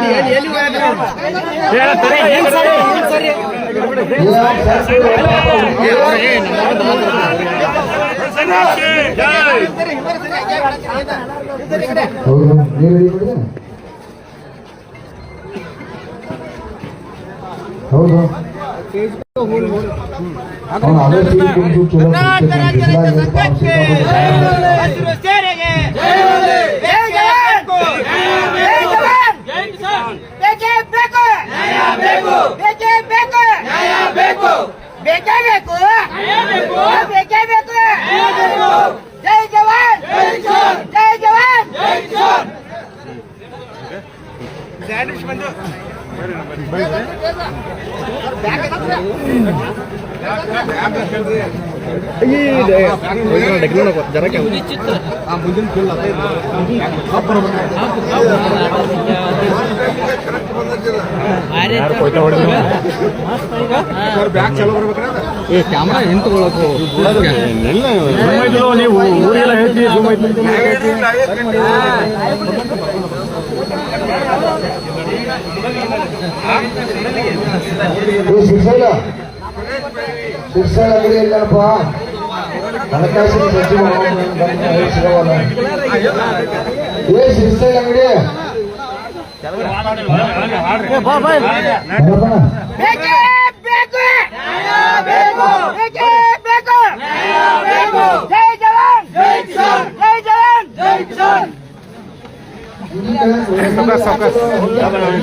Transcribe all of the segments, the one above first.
ಹೌದು ನೀವು ready ಮಾಡಿದ್ದೀರಾ? ಹೌದು ಅವ್ನು ಅದೇ ಸೀಟ್ ಕುಂತು ಬೇಕೇ ಬೇಕು ಬೇಕೇ ಬೇಕು ಜೈ ಜವಾನ್. ಜೈ ಜವಾನ್. ನೀವು ಊರೆಲ್ಲ ಹೇಳ್ತೀವಿ ಏ ಸಿರ್ಸೈಲ ಸಿರ್ಸೈಲ ಅಂಗಡಿ ಎಲ್ಲಪ್ಪ ಹಣಕಾಸಿನ ಸಚಿವ ಸಿರ್ಸೈಲ ಅಂಗಡಿ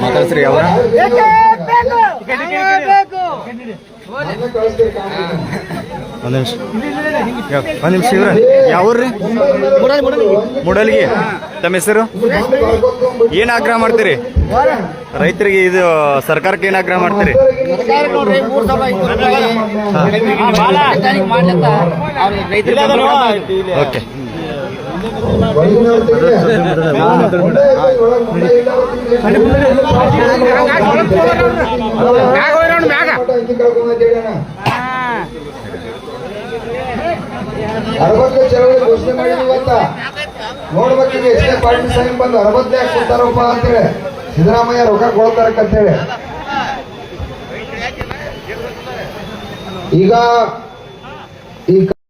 ಮಾತಾಡ್ಸ್ರಿ ಅವರ ಒಂದ್ ನಿಮಿಷ. ಒಂದ್ ನಿಮಿಷ ಇವ್ರ. ಯಾವ ಊರ್ರಿ ಮೂಡಲ್ಗಿ. ತಮ್ಮ ಹೆಸರು? ಏನ್ ಆಗ್ರಹ ಮಾಡ್ತೀರಿ? ರೈತರಿಗೆ ಇದು ಸರ್ಕಾರಕ್ಕೆ ಏನ್ ಆಗ್ರಹ ಮಾಡ್ತೀರಿ? ಅರವತ್ತು ಚಳವಳಿ ಘೋಷಣೆ ಮಾಡಿದ್ವಿ ಇವತ್ತ ನೋಡ್ಬೇಕೀಗ ಎಸ್ ಕೆ ಪಾಟೀಲ್ ಸಾಹೇಬ್ ಬಂದು ಅರವತ್ತು ಯಾಕೆ ಕೊಡ್ತಾರಪ್ಪ ಅಂತೇಳಿ ಸಿದ್ದರಾಮಯ್ಯ ರೊಕ್ಕ ಕೊಡ್ತಾರಕ್ಕಂತೇಳಿ ಈಗ ಈ